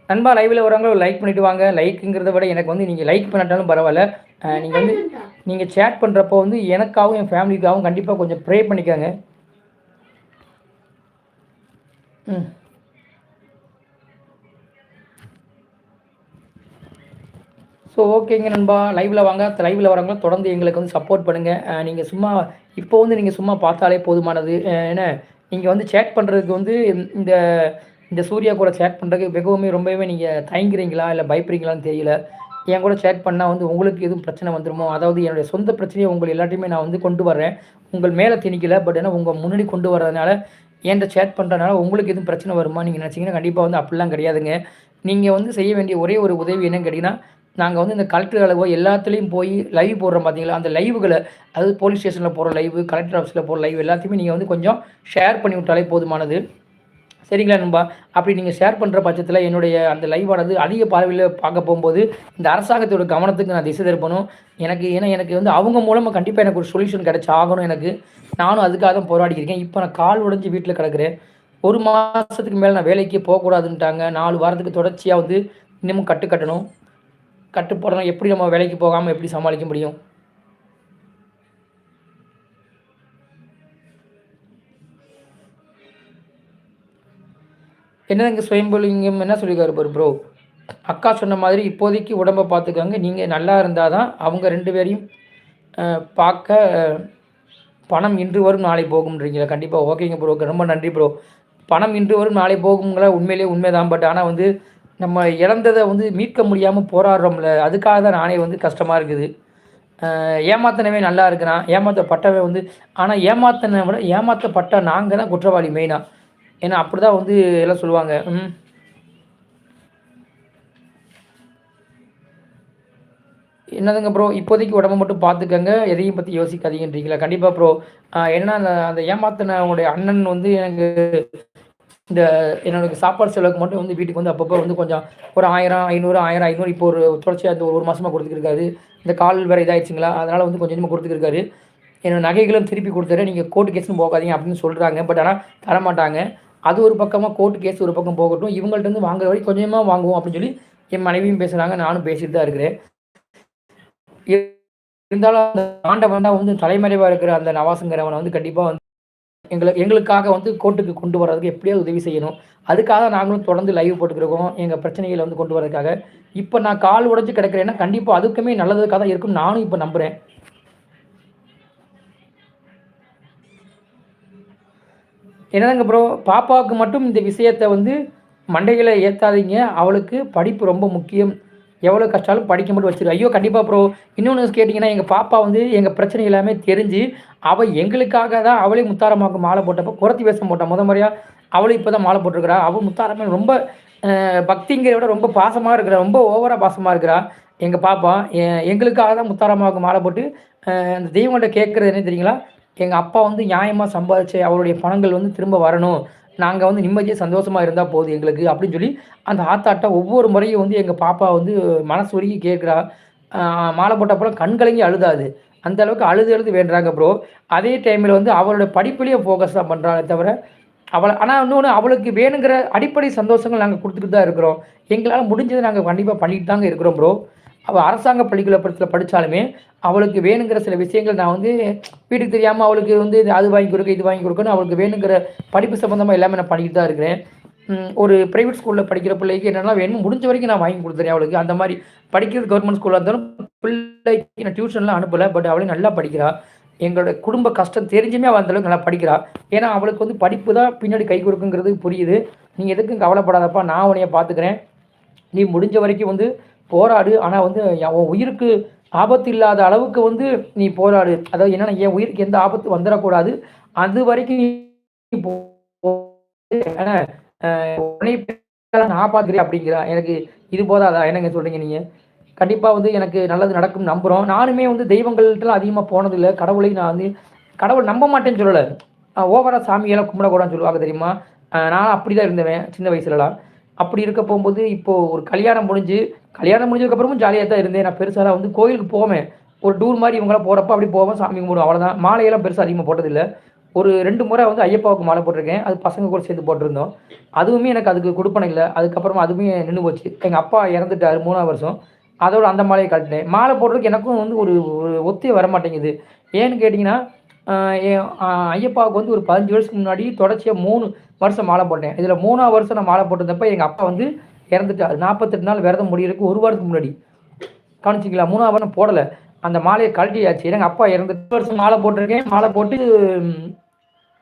Speaker 1: நண்பா லைவில் வரவங்களும் லைக் பண்ணிவிட்டு வாங்க. லைக்குங்கிறத விட எனக்கு வந்து நீங்கள் லைக் பண்ணாட்டாலும் பரவாயில்ல. நீங்கள் வந்து நீங்கள் சேட் பண்ணுறப்போ வந்து எனக்காகவும் என் ஃபேமிலிக்காகவும் கண்டிப்பாக கொஞ்சம் ப்ரே பண்ணிக்கோங்க. ம். ஸோ ஓகேங்க நண்பா. லைவில் வாங்க. லைவில் வரவங்க தொடர்ந்து எங்களுக்கு வந்து சப்போர்ட் பண்ணுங்கள் நீங்கள் சும்மா இப்போ வந்து நீங்கள் சும்மா பார்த்தாலே போதுமானது. ஏன்னா நீங்கள் வந்து சேட் பண்ணுறதுக்கு வந்து இந்த இந்த சூர்யா கூட சேட் பண்ணுறதுக்கு மிகவும் ரொம்பவே நீங்கள் தயங்குறீங்களா? இல்லை பயப்படுறீங்களான்னு தெரியல. என் கூட சேட் பண்ணால் வந்து உங்களுக்கு எதுவும் பிரச்சனை வந்துடுமோ அதாவது என்னுடைய சொந்த பிரச்சனையை உங்கள் எல்லாத்தையுமே நான் வந்து கொண்டு வரேன் உங்கள் மேலே திணிக்கல பட் ஏன்னா உங்கள் முன்னாடி கொண்டு வர்றதுனால என்கிட்ட சேட் பண்ணுறதுனால உங்களுக்கு எதுவும் பிரச்சனை வருமா? நீங்கள் நினச்சிங்கன்னா கண்டிப்பாக வந்து அப்படிலாம் கிடையாதுங்க. நீங்கள் வந்து செய்ய வேண்டிய ஒரே ஒரு உதவி என்னன்னு கேட்டிங்கன்னா நாங்கள் வந்து இந்த கலெக்டர் அளவோ எல்லாத்துலேயும் போய் லைவ் போடுறோம் பார்த்தீங்களா அந்த லைவுகளை அதாவது போலீஸ் ஸ்டேஷனில் போகிற லைவ் கலெக்டர் ஆஃபீஸில் போகிற லைவ் எல்லாத்தையுமே நீங்கள் வந்து கொஞ்சம் ஷேர் பண்ணி விட்டாலே போதுமானது. சரிங்களா நண்பா? அப்படி நீங்கள் ஷேர் பண்ணுற பட்சத்தில் என்னுடைய அந்த லைவானது அதிக பார்வையில் பார்க்க போகும்போது இந்த அரசாங்கத்தோட கவனத்துக்கு நான் திசை திருப்பணும். எனக்கு ஏன்னா எனக்கு வந்து அவங்க மூலமாக கண்டிப்பாக எனக்கு ஒரு சொல்யூஷன் கிடச்சி ஆகணும் எனக்கு. நானும் அதுக்காக தான் போராடிக்கிறேன் இப்போ நான் கால் உடஞ்சி வீட்டில் கிடக்கிறேன். ஒரு மாதத்துக்கு மேலே நான் வேலைக்கு போகக்கூடாதுன்ட்டாங்க. நாலு வாரத்துக்கு தொடர்ச்சியாக வந்து இன்னமும் கட்டு கட்டணும். கட்டு எப்படி நம்ம வேலைக்கு போகாமல் எப்படி சமாளிக்க முடியும்? என்னதுங்க சுயம்புலிங்கம் என்ன சொல்லியிருக்காரு பாரு ப்ரோ அக்கா சொன்ன மாதிரி இப்போதைக்கு உடம்பை பார்த்துக்கோங்க. நீங்கள் நல்லா இருந்தால் தான் அவங்க ரெண்டு பேரையும் பார்க்க பணம் இன்று வரும் நாளை போகும்ன்றீங்களா. கண்டிப்பாக ஓகேங்க ப்ரோ ரொம்ப நன்றி ப்ரோ பணம் இன்று வரும் நாளை போகுங்கிற உண்மையிலேயே உண்மைதான். பட் ஆனால் வந்து நம்ம இழந்ததை வந்து மீட்க முடியாமல் போராடுறோம்ல அதுக்காக தான் நானே வந்து கஷ்டமாக இருக்குது. ஏமாத்தினவே நல்லா இருக்கிறான் ஏமாற்றப்பட்டவன் வந்து ஆனால் ஏமாத்தின விட ஏமாற்றப்பட்ட நாங்கள் தான் குற்றவாளி மெயினாக ஏன்னா அப்படி தான் வந்து எல்லாம் சொல்லுவாங்க. ம். என்னதுங்க ப்ரோ இப்போதைக்கு உடம்பை மட்டும் பார்த்துக்கங்க. எதையும் பற்றி யோசிக்காதீங்கன்றீங்களா? கண்டிப்பாக ப்ரோ என்ன அந்த ஏமாத்தினவங்களுடைய அண்ணன் வந்து எனக்கு இந்த என்னோட சாப்பாடு செலவுக்கு மட்டும் வந்து வீட்டுக்கு வந்து அப்பப்போ வந்து கொஞ்சம் ஒரு ஆயிரம் ஐநூறு ஆயிரம் ஐநூறு இப்போ ஒரு தொடர்ச்சியாக அந்த ஒரு மாதமாக கொடுத்துருக்காரு இந்த கால் வேறு இதாகிடுச்சிங்களா அதனால் வந்து கொஞ்சம் கொஞ்சமாக கொடுத்துருக்காரு என்னோடய நகைகளும் திருப்பி கொடுத்துறேன். நீங்கள் கோர்ட்டு கேஸ்னு போகாதீங்க அப்படின்னு சொல்கிறாங்க பட் ஆனால் தரமாட்டாங்க. அது ஒரு பக்கமாக கோர்ட்டு கேஸ் ஒரு பக்கம் போகட்டும். இவங்கள்ட்ட இருந்து வாங்குற வரை கொஞ்சமாக வாங்குவோம் அப்படின்னு சொல்லி என் மனைவியும் பேசுகிறாங்க நானும் பேசிட்டு தான் இருக்கிறேன். இருந்தாலும் அந்த ஆண்டவன் தான் வந்து தலைமறைவாக இருக்கிற அந்த நவாசுங்கிறவனை வந்து கண்டிப்பாக வந்து எங்களுக்கு எங்களுக்காக வந்து கோர்ட்டுக்கு கொண்டு வர்றதுக்கு எப்படியாவது உதவி செய்யணும். அதுக்காக நாங்களும் தொடர்ந்து லைவ் போட்டுக்கிறோம் எங்கள் பிரச்சனைகளை வந்து கொண்டு வரதுக்காக இப்போ நான் கால் உடஞ்சி கிடக்கிறேன்னா கண்டிப்பாக அதுக்குமே நல்லதுக்காக தான் இருக்கும் நானும் இப்போ நம்புகிறேன் என்னதாங்க ப்ரோ பாப்பாவுக்கு மட்டும் இந்த விஷயத்தை வந்து மண்டைகளை ஏற்றாதீங்க அவளுக்கு படிப்பு ரொம்ப முக்கியம். எவ்வளோ கஷ்டாலும் படிக்க மட்டும் வச்சிரு. ஐயோ கண்டிப்பாக ப்ரோ இன்னொன்று கேட்டிங்கன்னா எங்கள் பாப்பா வந்து எங்கள் பிரச்சனை எல்லாமே தெரிஞ்சு அவள் எங்களுக்காக தான் அவளே முத்தாரமாக்கு மாலை போட்டப்போ குறத்தி வேஷம் போட்டான் முத முறையாக அவளும் இப்போ தான் மாலை போட்டிருக்கிறா. அவள் முத்தாரமே ரொம்ப பக்திங்கிறத விட ரொம்ப பாசமாக இருக்கிறா. ரொம்ப ஓவராக பாசமாக இருக்கிறா. எங்கள் பாப்பா எங்களுக்காக தான் முத்தாரமாவுக்கு மாலை போட்டு அந்த தெய்வங்கள்ட்ட கேட்குறது என்ன தெரியுங்களா? எங்கள் அப்பா வந்து நியாயமாக சம்பாதிச்சு அவருடைய பணங்கள் வந்து திரும்ப வரணும். நாங்கள் வந்து நிம்மதியாக சந்தோஷமாக இருந்தால் போதும் எங்களுக்கு அப்படின்னு சொல்லி அந்த ஆத்தாட்டை ஒவ்வொரு முறையும் வந்து எங்கள் பாப்பா வந்து மனசு உருகி கேட்குறா. மாலை போட்டப்பறம் கண் அழுதாது. அந்த அளவுக்கு அழுது அழுது வேண்டுறாங்க ப்ரோ அதே டைமில் வந்து அவளோட படிப்புலேயே ஃபோக்கஸ் தான் பண்ணுறாங்க தவிர அவளை ஆனால் இன்னொன்று அவளுக்கு வேணுங்கிற அடிப்படை சந்தோஷங்கள் நாங்கள் கொடுத்துட்டு தான் இருக்கிறோம். எங்களால் முடிஞ்சதை நாங்கள் கண்டிப்பாக பண்ணிட்டு தாங்க இருக்கிறோம் ப்ரோ அவள் அரசாங்க பள்ளிக்கூடத்தில் படித்தாலுமே அவளுக்கு வேணுங்கிற சில விஷயங்கள் நான் வந்து வீட்டுக்கு தெரியாமல் அவளுக்கு வந்து அது வாங்கி கொடுக்க இது வாங்கி கொடுக்கணும் அவளுக்கு வேணுங்கிற படிப்பு சம்மந்தமாக எல்லாமே நான் பண்ணிக்கிட்டு தான் இருக்கிறேன். ஒரு ப்ரைவேட் ஸ்கூலில் படிக்கிற பிள்ளைக்கு என்னென்னா வேணும் முடிஞ்ச வரைக்கும் நான் வாங்கி கொடுத்துறேன் அவளுக்கு. அந்த மாதிரி படிக்கிறது கவர்மெண்ட் ஸ்கூலாக இருந்தாலும் பிள்ளைக்கு நான் டியூஷன்லாம் அனுப்பலை பட் அவளே நல்லா படிக்கிறாள் எங்களோட குடும்ப கஷ்டம் தெரிஞ்சுமே அவள் அந்தளவுக்கு நல்லா படிக்கிறா. ஏன்னா அவளுக்கு வந்து படிப்பு தான் பின்னாடி கை கொடுக்குங்கிறது புரியுது. நீங்கள் எதுக்கும் கவலைப்படாதப்பா நான் உனைய பார்த்துக்கிறேன் நீ முடிஞ்ச வரைக்கும் வந்து போராடு. ஆனால் வந்து உன் உயிருக்கு ஆபத்து இல்லாத அளவுக்கு வந்து நீ போராடு. அதாவது என்னென்னா என் உயிருக்கு எந்த ஆபத்து வந்துடக்கூடாது. அது வரைக்கும் நான் பார்த்துக்கிறேன் அப்படிங்கிறா எனக்கு இது போதாதா? என்னங்க சொல்கிறீங்க நீங்கள் கண்டிப்பாக வந்து எனக்கு நல்லது நடக்கும் நம்புகிறோம் நானுமே வந்து தெய்வங்கள்ட்டலாம் அதிகமாக போனதில்லை. கடவுளை நான் வந்து கடவுள் நம்ப மாட்டேன்னு சொல்லலை. ஓவராக சாமியெல்லாம் கும்பிடக்கூடாதுன்னு சொல்லுவாங்க தெரியுமா? நான் அப்படி தான் இருந்தேன் சின்ன வயசுலலாம். அப்படி இருக்க போகும்போது இப்போது ஒரு கல்யாணம் முடிஞ்சு கல்யாணம் முடிஞ்சதுக்கப்புறமும் ஜாலியாக தான் இருந்தேன். நான் பெருசாக வந்து கோயிலுக்கு போவேன். ஒரு டூர் மாதிரி இவங்களாம் போகிறப்ப அப்படி போவேன் சாமி கும்பிடுவோம் அவ்வளோதான் மாலையெல்லாம் பெருசாக அதிகமாக போட்டதில்லை. ஒரு ரெண்டு முறை வந்து ஐயப்பாவுக்கு மாலை போட்டிருக்கேன். அது பசங்க கூட சேர்ந்து போட்டிருந்தோம். அதுவுமே எனக்கு அதுக்கு கொடுப்பனை இல்லை. அதுக்கப்புறமா அதுவுமே நின்று போச்சு. எங்கள் அப்பா இறந்துட்டார் மூணாவது வருஷம். அதோட அந்த மாலையை கட்டினேன் மாலை போடுறதுக்கு எனக்கும் வந்து ஒரு ஒரு வர மாட்டேங்குது. ஏன்னு கேட்டிங்கன்னா ஐயப்பாவுக்கு வந்து ஒரு பதினஞ்சு வருஷத்துக்கு முன்னாடி தொடர்ச்சியாக மூணு வருஷம் மாலை போட்டேன். இதில் மூணாவது வருஷம் நான் மாலை போட்டிருந்தப்ப எங்கள் அப்பா வந்து இறந்துட்டார். நாற்பத்தெட்டு நாள் விரதம் முடியறதுக்கு ஒரு வாரத்துக்கு முன்னாடி. கவனிச்சிங்களா மூணாவது வாரம் போடலை. அந்த மாலையை கழட்டியாச்சு. எங்கள் அப்பா இறந்துட்டு வருஷம் மாலை போட்டிருக்கேன். மாலை போட்டு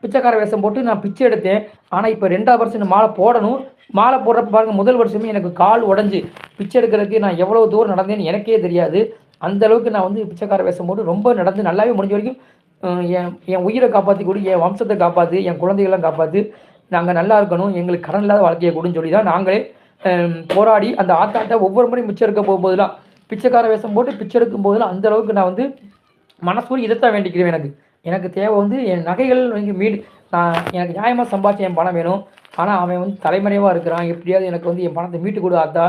Speaker 1: பிச்சைக்கார வேஷம் போட்டு நான் பிச்சை எடுத்தேன். ஆனால் இப்போ ரெண்டாவது வருஷம் மாலை போடணும். மாலை போடுறப்ப பாருங்க முதல் வருஷமே எனக்கு கால் உடஞ்சி. பிச்சை எடுக்கிறதுக்கு நான் எவ்வளோ தூரம் நடந்தேன்னு எனக்கே தெரியாது. அந்த அளவுக்கு நான் வந்து பிச்சைக்கார வேஷம் போட்டு ரொம்ப நடந்து நல்லாவே முடிஞ்ச வரைக்கும் என் என் உயிரை காப்பாற்றி கூட என் வம்சத்தை காப்பாற்று என் குழந்தைகள்லாம் காப்பாற்று நாங்கள் நல்லா இருக்கணும் எங்களுக்கு கடன் இல்லாத வாழ்க்கையை கொடுன்னு சொல்லி தான் நாங்களே போராடி அந்த ஆத்தாட்டை ஒவ்வொரு முறையும் மிச்சம் இருக்க போகும்போதெல்லாம் பிச்சைக்கார வேஷம் போட்டு பிச்சை எடுக்கும் போதெல்லாம் அந்த அளவுக்கு நான் வந்து மனசூரி இதைத்தான் வேண்டிக்கிறேன் எனக்கு. எனக்கு தேவை வந்து என் நகைகள் மீடு நான் எனக்கு நியாயமாக சம்பாதிச்ச என் பணம் வேணும். ஆனால் அவன் வந்து தலைமறைவாக இருக்கிறான். எப்படியாவது எனக்கு வந்து என் பணத்தை மீட்டு கொடு ஆத்தா.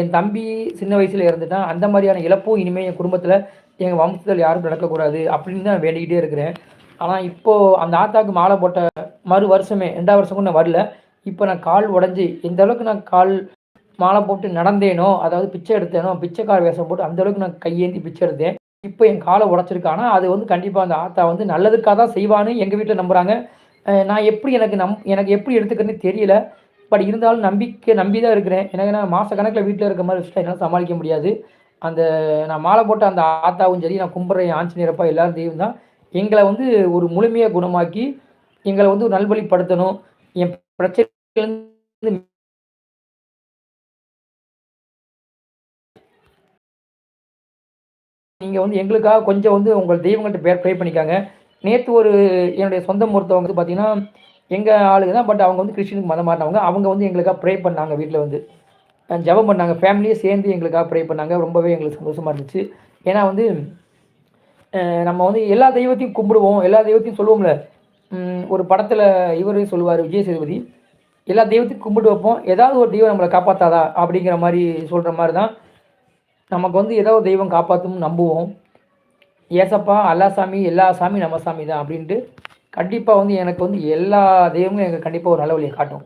Speaker 1: என் தம்பி சின்ன வயசில் இருந்துட்டான் அந்த மாதிரியான இழப்பும் இனிமேல் என் குடும்பத்தில் எங்கள் வம்சத்தில் யாரும் நடக்கக்கூடாது அப்படின்னு தான் வேண்டிக்கிட்டே இருக்கிறேன். ஆனால் இப்போது அந்த ஆத்தாவுக்கு மாலை போட்ட மறு வருஷமே ரெண்டாவது வருஷம் கூட நான் வரல. இப்போ நான் கால் உடஞ்சி எந்த அளவுக்கு நான் கால் மாலை போட்டு நடந்தேனோ அதாவது பிச்சை எடுத்தேனோ பிச்சைக்கார வேஷம் போட்டு அந்த அளவுக்கு நான் கையேந்தி பிச்சை எடுத்தேன். இப்போ என் காலை உடச்சிருக்கானா அது வந்து கண்டிப்பாக அந்த ஆத்தா வந்து நல்லதுக்காக தான் செய்வான்னு எங்கள் வீட்டில் நம்புகிறாங்க நான் எப்படி எனக்கு நம் எனக்கு எப்படி எடுத்துக்கிறேன்னு தெரியல. பட் இருந்தாலும் நம்பிக்கை நம்பி தான் இருக்கிறேன். எனக்கு நான் மாத கணக்கில் வீட்டில் இருக்க மாதிரி விஷயம் என்னால் சமாளிக்க முடியாது. அந்த நான் மாலை போட்ட அந்த ஆத்தாவும் சரி நான் கும்பிட்ற ஆஞ்சநேயரப்பா எல்லாரும் தெய்வம் தான் எங்களை வந்து ஒரு முழுமையாக குணமாக்கி எங்களை வந்து ஒரு நல்வழிப்படுத்தணும். என் பிரச்சனையிலேருந்து நீங்கள் வந்து எங்களுக்காக கொஞ்சம் வந்து உங்கள் தெய்வங்கள்ட்ட பேர் ப்ரே பண்ணிக்காங்க. நேற்று ஒரு என்னுடைய சொந்த ஒருத்தவங்க வந்து பார்த்தீங்கன்னா எங்கள் ஆளுங்க தான் பட் அவங்க வந்து கிறிஸ்டினுக்கு மதம் மாறினவங்க. அவங்க வந்து எங்களுக்காக ப்ரே பண்ணாங்க வீட்டில் வந்து. ஜபம் ஜெபம் பண்ணாங்க. ஃபேமிலியே சேர்ந்து எங்களுக்காக ப்ரே பண்ணாங்க. ரொம்பவே எங்களுக்கு சந்தோஷமாக இருந்துச்சு. ஏன்னா வந்து நம்ம வந்து எல்லா தெய்வத்தையும் கும்பிடுவோம். எல்லா தெய்வத்தையும் சொல்லுவோம்ல ஒரு படத்தில் இவரே சொல்லுவார் விஜய் சேதுபதி எல்லா தெய்வத்தையும் கும்பிட்டு வைப்போம். ஏதாவது ஒரு தெய்வம் நம்மளை காப்பாற்றாதா அப்படிங்கிற மாதிரி சொல்கிற மாதிரி தான் நமக்கு வந்து ஏதோ ஒரு தெய்வம் காப்பாற்றும் நம்புவோம். ஏசப்பா அல்லா சாமி எல்லா சாமி நம்ம சாமி தான் அப்படின்ட்டு கண்டிப்பாக வந்து எனக்கு வந்து எல்லா தெய்வமும் எனக்கு கண்டிப்பாக ஒரு நல்ல வழியை காட்டும்.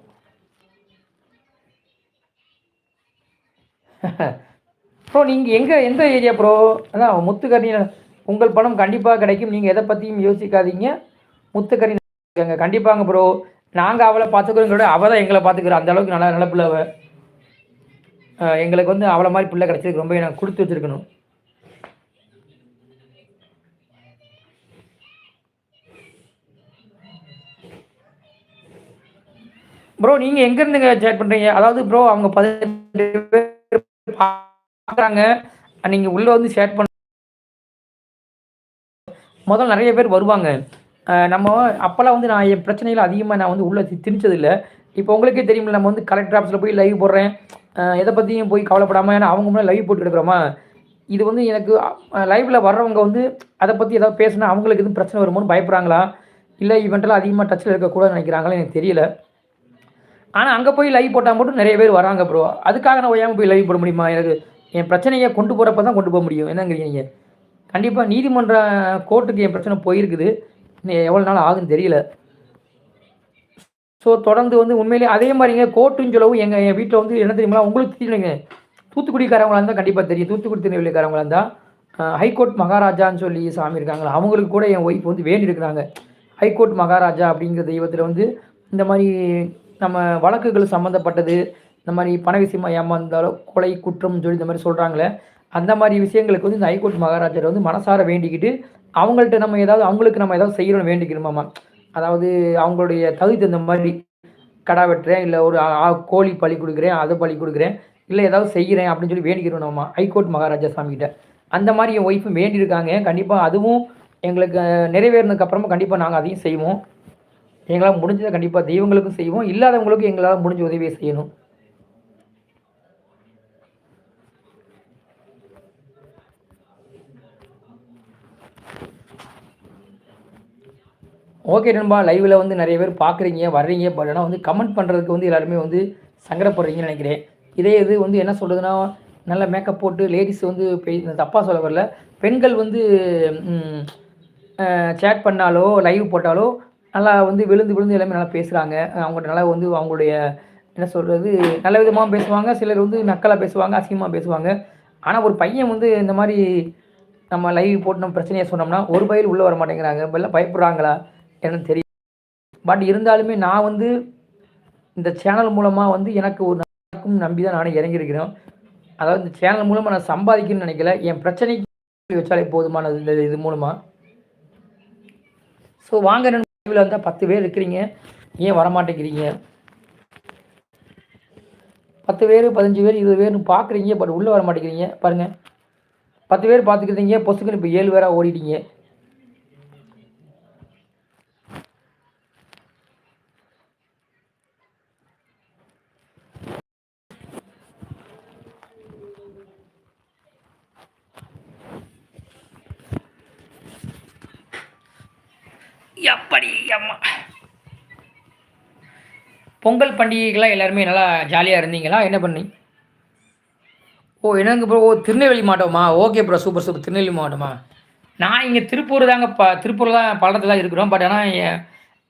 Speaker 1: ப்ரோ நீங்கள் எங்கே எந்த ஏரியா ப்ரோ அதான் முத்துக்கறி உங்கள் பணம் கண்டிப்பாக கிடைக்கும். நீங்கள் எதை பற்றியும் யோசிக்காதீங்க. முத்துக்கறி கண்டிப்பாங்க ப்ரோ நாங்கள் அவளை பார்த்துக்கிறோங்களோட அவள் தான் எங்களை பார்த்துக்கிறோம் அந்த அளவுக்கு நல்லா நல்ல பிள்ளை எங்களுக்கு வந்து அவளை மாதிரி பிள்ளை கிடச்சதுக்கு ரொம்ப எனக்கு கொடுத்து வச்சிருக்கணும். ப்ரோ நீங்கள் எங்கேருந்துங்க சேட் பண்ணுறீங்க அதாவது ப்ரோ அவங்க பதினெட்டு பேர் பார்க்குறாங்க. நீங்கள் உள்ளே வந்து ஷேர் பண்ண. முதல்ல நிறைய பேர் வருவாங்க. நம்ம அப்போல்லாம் வந்து நான் என் பிரச்சனையில் அதிகமாக நான் வந்து உள்ளே திணிச்சதில்லை. இப்போ உங்களுக்கே தெரியும்ல நம்ம வந்து கலெக்டர் ஆஃபீஸில் போய் லைவ் போடுறேன். எதை பற்றியும் போய் கவலைப்படாமல் ஏன்னா அவங்க முன்னாடி லைவ் போட்டு எடுக்கிறோமா இது வந்து எனக்கு லைவில் வர்றவங்க வந்து அதை பற்றி ஏதாவது பேசினா அவங்களுக்கு எதுவும் பிரச்சனை வருமோன்னு பயப்படுறாங்களா? இல்லை இவெண்ட்டெல்லாம் அதிகமாக டச்சில் இருக்கக்கூடாதுன்னு நினைக்கிறாங்களா எனக்கு தெரியல. ஆனால் அங்கே போய் லைவ் போட்டால் மட்டும் நிறைய பேர் வராங்க ப்ரோ அதுக்காக நான் ஓயாமல் போய் லைவ் போட முடியுமா? எனக்கு என் பிரச்சனையை கொண்டு போகிறப்ப தான் கொண்டு போக முடியும். என்னங்கிறீங்க நீங்கள் கண்டிப்பாக நீதிமன்ற கோர்ட்டுக்கு என் பிரச்சனை போயிருக்குது. இன்னும் எவ்வளோ நாள் ஆகுன்னு தெரியல. ஸோ தொடர்ந்து வந்து உண்மையிலேயே அதே மாதிரிங்க கோர்ட்டுன்னு சொல்லவும் எங்கள் என் வீட்டில் வந்து என்ன தெரியுமா? உங்களுக்கு தெரியுங்க. தூத்துக்குடிக்காரவங்களா இருந்தால் கண்டிப்பாக தெரியும். தூத்துக்குடி திருநெல்வேலிக்காரவங்களா இருந்தால் ஹைகோர்ட் மகாராஜான்னு சொல்லி சாமி இருக்காங்களா அவங்களுக்கு கூட என் ஒய்ஃப் வந்து வேண்டி இருக்கிறாங்க. ஹைகோர்ட் மகாராஜா அப்படிங்கிற தெய்வத்தில் வந்து இந்த மாதிரி நம்ம வழக்குகள் சம்மந்தப்பட்டது இந்த மாதிரி பண விஷயமா ஏமாந்தாலோ கொலை குற்றம் சொல்லி இந்த மாதிரி சொல்கிறாங்களே அந்த மாதிரி விஷயங்களுக்கு வந்து இந்த ஹைகோர்ட் மகாராஜர் வந்து மனசார வேண்டிக்கிட்டு அவங்கள்ட்ட நம்ம ஏதாவது அவங்களுக்கு நம்ம ஏதாவது செய்யணும்னு வேண்டிக்கணுமாமா அதாவது அவங்களுடைய தகுதி தகுந்த மாதிரி கடா வெட்டுறேன் இல்லை ஒரு கோழி பழி கொடுக்குறேன் அதை பழி கொடுக்குறேன் இல்லை ஏதாவது செய்கிறேன் அப்படின்னு சொல்லி வேண்டிக்கிறோம் நம்ம ஹைகோர்ட் மகாராஜா சாமி கிட்ட அந்த மாதிரி என் ஒய்ஃபும் வேண்டியிருக்காங்க. கண்டிப்பாக அதுவும் எங்களுக்கு நிறைவேறினதுக்கு அப்புறமா கண்டிப்பாக நாங்கள் அதையும் செய்வோம். எங்களால் முடிஞ்சதை கண்டிப்பாக தெய்வங்களுக்கும் செய்வோம். இல்லாதவங்களுக்கும் எங்களால் முடிஞ்ச உதவியை செய்யணும். ஓகே நண்பா லைவில் வந்து நிறைய பேர் பார்க்குறீங்க வர்றீங்க பட் ஆனால் வந்து கமெண்ட் பண்ணுறதுக்கு வந்து எல்லாருமே வந்து சங்கடப்படுறீங்கன்னு நினைக்கிறேன். இதே இது வந்து என்ன சொல்கிறதுனா நல்ல மேக்கப் போட்டு லேடிஸ் வந்து தப்பாக சொல்ல வரல. பெண்கள் வந்து சேட் பண்ணாலோ லைவ் போட்டாலோ நல்லா வந்து விழுந்து விழுந்து எல்லாமே நல்லா பேசுகிறாங்க அவங்கள்ட்ட நல்லா வந்து அவங்களுடைய என்ன சொல்கிறது நல்ல விதமாக பேசுவாங்க. சிலர் வந்து நக்கலாக பேசுவாங்க அசிங்கமாக பேசுவாங்க. ஆனால் ஒரு பையன் வந்து இந்த மாதிரி நம்ம லைவ் போட்டு நம்ம பிரச்சனையை சொன்னோம்னா ஒரு பயில் உள்ளே வர மாட்டேங்கிறாங்க. பயப்படுறாங்களா? எனக்கு தெரியும். பட் இருந்தாலுமே நான் வந்து இந்த சேனல் மூலமாக வந்து எனக்கு ஒரு நடக்கும் நம்பி தான் நானே இறங்கியிருக்கிறேன். அதாவது இந்த சேனல் மூலமாக நான் சம்பாதிக்கணும்னு நினைக்கல. என் பிரச்சனைக்கு வச்சாலே போதுமானது இல்லை இது மூலமாக ஸோ வாங்க நண்பர்கள் வந்தால் பத்து பேர் இருக்கிறீங்க. ஏன் வரமாட்டேங்கிறீங்க? பத்து பேர் பதினஞ்சு பேர் இருபது பேர்னு பார்க்குறீங்க பட் உள்ளே வர மாட்டேங்கிறீங்க பாருங்கள் பத்து பேர் பார்த்துக்கிறீங்க பொசுக்குன்னு இப்போ ஏழு பேராக ஓடிட்டீங்க. எப்படி அம்மா. பொங்கல் பண்டிகைகள்லாம் எல்லாருமே நல்லா ஜாலியாக இருந்தீங்களா? என்ன பண்ணி? ஓ என்னங்க ப்ரோ ஓ Tirunelveli மாவட்டமா? Okay bro super super Tirunelveli மாவட்டமா? நான் இங்கே திருப்பூர் தாங்க ப திருப்பூர் தான் பல்லத்தில் தான் இருக்கிறோம். பட் ஆனால்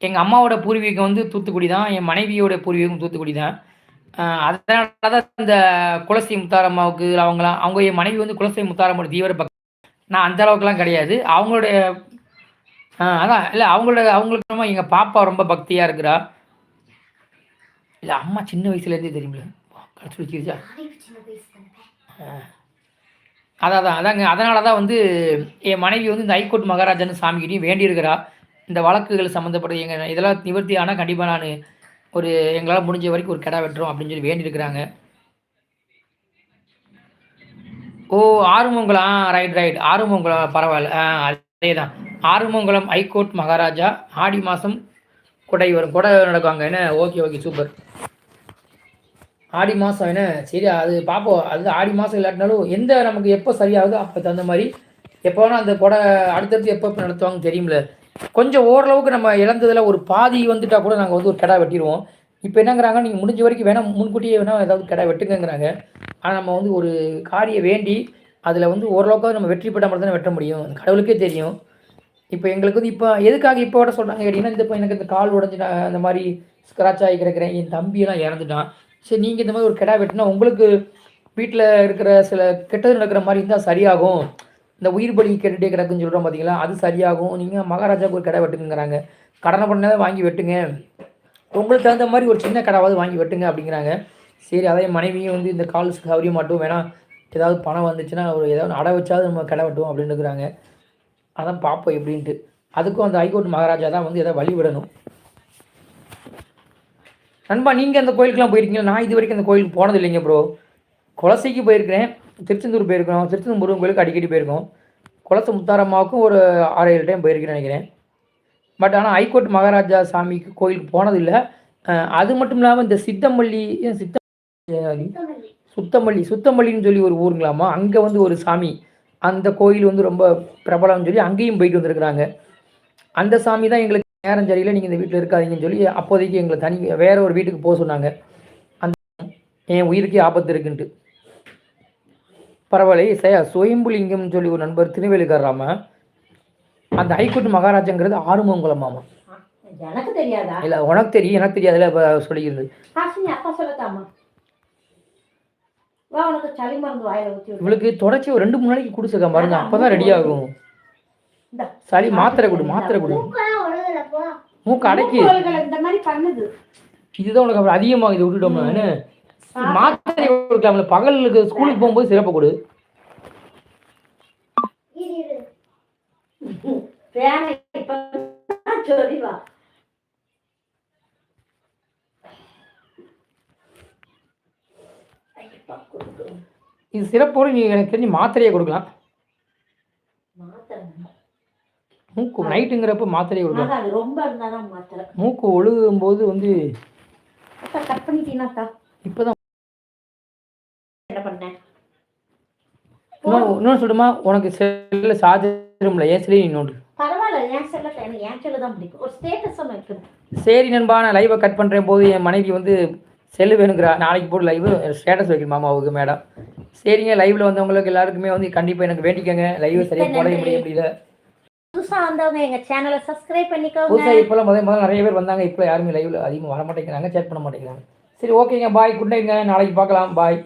Speaker 1: எங்கள் அம்மாவோட பூர்வீகம் வந்து தூத்துக்குடி தான். என் மனைவியோட பூர்வீகம் தூத்துக்குடி தான். அதனால தான் இந்த குலசி முத்தாரம்மாவுக்கு அவங்களாம் அவங்க என் மனைவி வந்து குலசி முத்தாரம்மோட தீவிர பக்கம் நான் அந்த அளவுக்குலாம் கிடையாது. அவங்களுடைய அதான் இல்லை அவங்களோட அவங்களுக்கு நம்ம எங்கள் பாப்பா ரொம்ப பக்தியாக இருக்கிறா. இல்லை அம்மா சின்ன வயசுலேருந்தே தெரியுமில்ல கடைசி வச்சிருச்சா? அதான் அதான் அதாங்க அதனால தான் வந்து என் மனைவி வந்து இந்த ஹைகோர்ட் மகாராஜான்னு சாமிக்கிட்டையும் வேண்டியிருக்கிறா. இந்த வழக்குகள் சம்மந்தப்பட்ட எங்கள் இதெல்லாம் நிவர்த்தி ஆனால் கண்டிப்பாக நான் ஒரு எங்களால் முடிஞ்ச வரைக்கும் ஒரு கிடா வெட்டுறோம் அப்படின்னு சொல்லி வேண்டியிருக்கிறாங்க. ஓ ஆறுமங்கலம் ஆ ரைட் ரைட் ஆறுமங்கலம் பரவாயில்ல. ஆ அதே தான் ஆறுமங்கலம் ஹைகோர்ட் மகாராஜா ஆடி மாதம் கொடை வரும். கொடை நடக்குவாங்க என்ன? Okay okay super. ஆடி மாதம் என்ன? சரி அது பார்ப்போம் அது ஆடி மாதம் இல்லாட்டினாலும் எந்த நமக்கு எப்போ சரியாகுதோ அப்போ தகுந்த மாதிரி எப்போ வேணால் அந்த கொடை அடுத்தடுத்து எப்போ எப்போ நடத்துவாங்க தெரியுமில்ல கொஞ்சம் ஓரளவுக்கு நம்ம இழந்ததில் ஒரு பாதி வந்துட்டால் கூட நாங்கள் வந்து ஒரு கடை வெட்டிடுவோம். இப்போ என்னங்கிறாங்க? நீங்கள் முடிஞ்ச வரைக்கும் வேணால் முன்கூட்டியே வேணால் ஏதாவது கடை வெட்டுங்கிறாங்க ஆனால் நம்ம வந்து ஒரு காரியம் வேண்டி அதில் வந்து ஓரளவுக்கு நம்ம வெற்றி பெற்ற மட்டும் வெட்ட முடியும். கடவுளுக்கே தெரியும். இப்போ எங்களுக்கு வந்து இப்போ எதுக்காக இப்போ விட சொல்கிறாங்க கேட்டிங்கன்னா இந்த இப்போ எனக்கு இந்த கால் உடஞ்சி நான் அந்த மாதிரி ஸ்க்ராட்ச் ஆகி கிடக்கிறேன். என் தம்பியெல்லாம் இறந்துட்டான். சரி நீங்கள் இந்த மாதிரி ஒரு கிடா வெட்டினா உங்களுக்கு வீட்டில் இருக்கிற சில கெட்டது நடக்கிற மாதிரி இருந்தால் சரியாகும். இந்த உயிர் பலி கேட்டுகிட்டே கிடக்குன்னு சொல்கிறோம் பார்த்தீங்களா அது சரியாகும். நீங்கள் மகாராஜாவுக்கு ஒரு கடை வெட்டுங்கிறாங்க கடனை பண்ணதை வாங்கி வெட்டுங்க. உங்களுக்கு தகுந்த மாதிரி ஒரு சின்ன கடாவது வாங்கி வெட்டுங்க அப்படிங்கிறாங்க. சரி அதே மனைவியும் வந்து இந்த கால் சௌரியம் மட்டும் வேணாம் ஏதாவது பணம் வந்துச்சுன்னா ஒரு ஏதாவது அடை வச்சாவது நம்ம கடை வெட்டுவோம் அப்படின்னு இருக்கிறாங்க. அதான் பார்ப்போம் எப்படின்ட்டு. அதுக்கும் அந்த ஹைகோர்ட் மகாராஜா தான் வந்து எதாவது வழி விடணும் நண்பா நீங்கள் அந்த கோயிலுக்குலாம் போயிருக்கீங்களா? நான் இது வரைக்கும் அந்த கோயிலுக்கு போனது இல்லைங்க ப்ரோ குலசைக்கு போயிருக்கிறேன். திருச்செந்தூர் போயிருக்கோம் திருச்செந்தூர் முருகன் கோயிலுக்கு அடிக்கடி போயிருக்கோம். குளத்து முத்தாரம்மாவுக்கும் ஒரு ஆறு ஏழு டைம் போயிருக்கேன்னு நினைக்கிறேன். பட் ஆனால் ஹைகோர்ட் மகாராஜா சாமிக்கு கோயிலுக்கு போனதில்லை அது மட்டும் இல்லாமல் இந்த சித்தமல்லி சித்தம் சித்த
Speaker 2: சுத்தமல்லி.
Speaker 1: சுத்தமல்லி சுத்தமல்லின்னு சொல்லி ஒரு ஊருங்களாமா? அங்கே வந்து ஒரு சாமி. அந்த கோயில் வந்து ரொம்ப பிரபலம்னு சொல்லி அங்கேயும் போயிட்டு வந்திருக்கிறாங்க. அந்த சாமி தான் எங்களுக்கு நேரம் சரியில்லை நீங்கள் இந்த வீட்டில் இருக்காதீங்கன்னு சொல்லி அப்போதைக்கு எங்களை தனி வேற ஒரு வீட்டுக்கு போக சொன்னாங்க. அந்த என் உயிருக்கே ஆபத்து இருக்குன்ட்டு. பரவாயில்ல சே சுயம்புலிங்கம்னு சொல்லி ஒரு நண்பர் திருவேலுக்காரராம அந்த ஹைகோர்ட் மகாராஜங்கிறது ஆறுமங்கலமாமா
Speaker 3: எனக்கு தெரியாதா?
Speaker 1: இல்லை உனக்கு தெரியும் எனக்கு தெரியாதுல சொல்லிக்கிறது
Speaker 3: உனக்கு சளி மருந்து வாயில ஊத்தி விடு.
Speaker 1: இவளுக்கு தொடர்ச்சி ஒரு ரெண்டு மூணு நாளைக்கு குடிச்சிருக்க மருந்து அப்போ தான் ரெடி ஆகும். சளி மாத்திரை கொடு மாத்திரை கொடு. மூக்கு அடைக்கி.
Speaker 3: மூக்குவலிகள் இந்த மாதிரி பண்ணுது.
Speaker 1: இதுதான் உனக்கு அப்புறம் அதிகமாக இது விட்டுட்டோம்னா என்ன? மாத்திரை கொடுக்கலாம்ல பகலுக்கு ஸ்கூலுக்கு போகும்போது சிறப்பு கொடு.
Speaker 3: இப்ப சொல்லி
Speaker 1: இது சிறப்போடு நீ எனக்கு தெரிஞ்சு மாத்திரையை கொடுக்கலாம். மூக்கு நைட்டுங்கிறப்ப மாத்திரையை கொடுக்கலாம்.
Speaker 3: ரொம்ப இருந்தாதான் மாத்திரை.
Speaker 1: மூக்கு ஒழுகும் போது வந்து
Speaker 3: கட்
Speaker 1: இப்போதான்.
Speaker 3: என்ன பண்ணேன்
Speaker 1: இன்னொன்று இன்னொன்று சொல்லுமா உனக்கு செல்லில் சார்ஜரும்ல ஏன் சொல்லி நீ நோண்டு
Speaker 3: பரவாயில்ல என் செல்ல எனக்கு என் செல்லு தான் பிடிக்கும். ஒரு ஸ்டேட்டஸ் வைக்கணும்.
Speaker 1: சரி நண்பா நான் லைவை கட் பண்ணுறேன் போது என் மனைவி வந்து செல்லு வேணுங்கிறா நாளைக்கு போட்டு லைவ் ஸ்டேட்டஸ் வைக்கணும் மாமாவுக்கு மேடம் சரிங்க லைவில் வந்தவங்களுக்கு எல்லாருக்குமே வந்து கண்டிப்பாக எனக்கு வேண்டிக்கங்க. லைவ் சரியாக போட முடிய முடியல.
Speaker 3: புதுசா வந்தவங்க எங்க சேனலை சப்ஸ்கிரைப் பண்ணிக்கோங்க.
Speaker 1: புதுசாக இப்போலாம் முதல் முதல்ல நிறைய பேர் வந்தாங்க இப்போ யாருமே லைவில் அதிகமாக வர மாட்டேங்கிறாங்க சேட் பண்ண மாட்டேங்கிறாங்க. சரி ஓகேங்க பாய் குட் நைட்ங்க நாளைக்கு பார்க்கலாம். பாய்